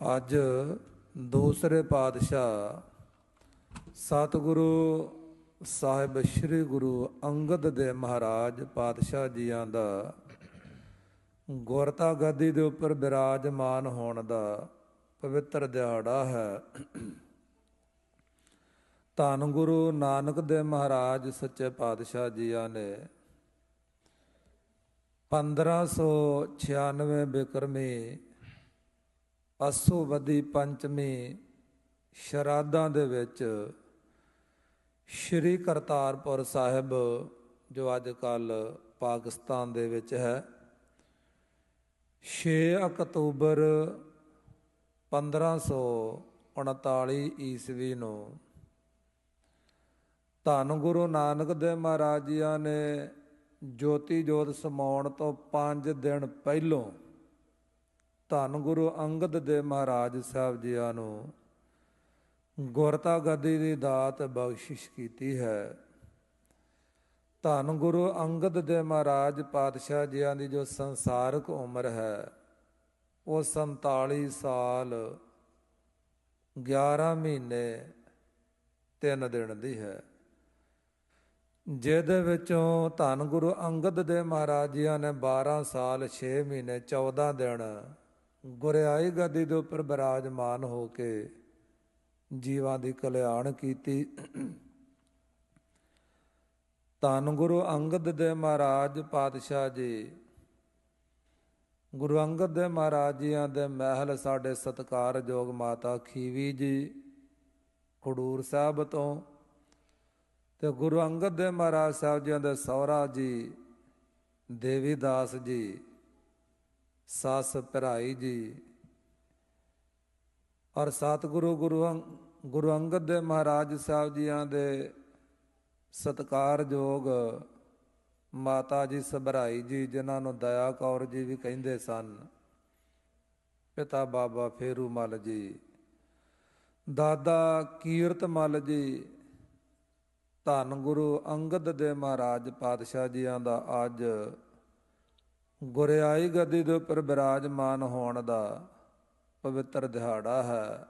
ਅੱਜ ਦੂਸਰੇ ਪਾਤਸ਼ਾਹ ਸਤਿਗੁਰੂ ਸਾਹਿਬ ਸ੍ਰੀ ਗੁਰੂ ਅੰਗਦ ਦੇ ਮਹਾਰਾਜ ਪਾਤਸ਼ਾਹ ਜੀਆਂ ਦਾ ਗੁਰਤਾ ਗੱਦੀ ਦੇ ਉੱਪਰ ਬਿਰਾਜਮਾਨ ਹੋਣ ਦਾ ਪਵਿੱਤਰ ਦਿਹਾੜਾ ਹੈ। ਧੰਨ ਗੁਰੂ ਨਾਨਕ ਦੇ ਮਹਾਰਾਜ ਸੱਚੇ ਪਾਤਸ਼ਾਹ ਜੀਆਂ ਨੇ 1596 ਬਿਕਰਮੀ ਅਸੂਬਦੀ ਪੰਚਮੀ ਸ਼ਰਾਧਾਂ ਦੇ ਵਿੱਚ ਸ਼੍ਰੀ ਕਰਤਾਰਪੁਰ ਸਾਹਿਬ, ਜੋ ਅੱਜ ਕੱਲ ਪਾਕਿਸਤਾਨ ਦੇ ਵਿੱਚ ਹੈ 6 ਅਕਤੂਬਰ 1539 ਈਸਵੀ ਨੂੰ ਧੰਨ ਗੁਰੂ ਨਾਨਕ ਦੇਵ ਮਹਾਰਾਜ ਜੀਆਂ ਨੇ ਜੋਤੀ ਜੋਤ ਸਮਾਉਣ ਤੋਂ 5 ਦਿਨ ਪਹਿਲੋਂ ਧੰਨ ਗੁਰੂ ਅੰਗਦ ਦੇ ਮਹਾਰਾਜ ਸਾਹਿਬ ਜੀਆਂ ਨੂੰ ਗੁਰਤਾ ਗੱਦੀ ਦੀ ਦਾਤ ਬਖਸ਼ਿਸ਼ ਕੀਤੀ ਹੈ। ਧੰਨ ਗੁਰੂ ਅੰਗਦ ਦੇ ਮਹਾਰਾਜ ਪਾਤਸ਼ਾਹ ਜੀਆਂ ਦੀ ਜੋ ਸੰਸਾਰਕ ਉਮਰ ਹੈ, ਉਹ 47 ਸਾਲ 11 ਮਹੀਨੇ 3 ਦਿਨ ਦੀ ਹੈ। ਜਿਹਦੇ ਵਿੱਚੋਂ ਧੰਨ ਗੁਰੂ ਅੰਗਦ ਦੇ ਮਹਾਰਾਜ ਜੀਆਂ ਨੇ 12 ਸਾਲ 6 ਮਹੀਨੇ 14 ਦਿਨ ਗੁਰਿਆਈ ਗਦੀ ਦੇ ਉੱਪਰ ਬਿਰਾਜਮਾਨ ਹੋ ਕੇ ਜੀਵਾਂ ਦੀ ਕਲਿਆਣ ਕੀਤੀ। ਧੰਨ ਗੁਰੂ ਅੰਗਦ ਦੇ ਮਹਾਰਾਜ ਪਾਤਸ਼ਾਹ ਜੀ। ਗੁਰੂ ਅੰਗਦ ਦੇ ਮਹਾਰਾਜ ਜੀਆਂ ਦੇ ਮਹਿਲ ਸਾਡੇ ਸਤਕਾਰਯੋਗ ਮਾਤਾ ਖੀਵੀ ਜੀ ਖਡੂਰ ਸਾਹਿਬ ਤੋਂ ਤੇ ਗੁਰੂ ਅੰਗਦ ਦੇ ਮਹਾਰਾਜ ਸਾਹਿਬ ਜੀਆਂ ਦੇ ਸਹੁਰਾ ਜੀ ਦੇਵੀ ਦਾਸ ਜੀ। ਸਾਸ ਭਰਾਈ ਜੀ। ਔਰ ਸਤਿਗੁਰੂ ਗੁਰੂ ਅੰਗ- ਗੁਰੂ ਅੰਗਦ ਦੇ ਮਹਾਰਾਜ ਸਾਹਿਬ ਜੀਆਂ ਦੇ ਸਤਕਾਰਯੋਗ ਮਾਤਾ ਜੀ ਸਭਰਾਈ ਜੀ, ਜਿਨ੍ਹਾਂ ਨੂੰ ਦਇਆ ਕੌਰ ਜੀ ਵੀ ਕਹਿੰਦੇ ਸਨ। ਪਿਤਾ ਬਾਬਾ ਫੇਰੂ ਮਲ ਜੀ, ਦਾਦਾ ਕੀਰਤ ਮਲ ਜੀ, ਧੰਨ ਗੁਰੂ ਅੰਗਦ ਦੇ ਮਹਾਰਾਜ ਪਾਤਸ਼ਾਹ ਜੀਆਂ ਦਾ ਅੱਜ ਗੁਰਿਆਈ ਗੱਦੀ ਦੇ ਉੱਪਰ ਬਿਰਾਜਮਾਨ ਹੋਣ ਦਾ ਪਵਿੱਤਰ ਦਿਹਾੜਾ ਹੈ।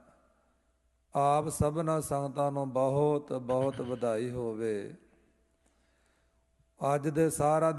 ਆਪ ਸਭਨਾ ਸੰਗਤਾਂ ਨੂੰ ਬਹੁਤ ਬਹੁਤ ਵਧਾਈ ਹੋਵੇ। ਅੱਜ ਦੇ ਸਾਰਾ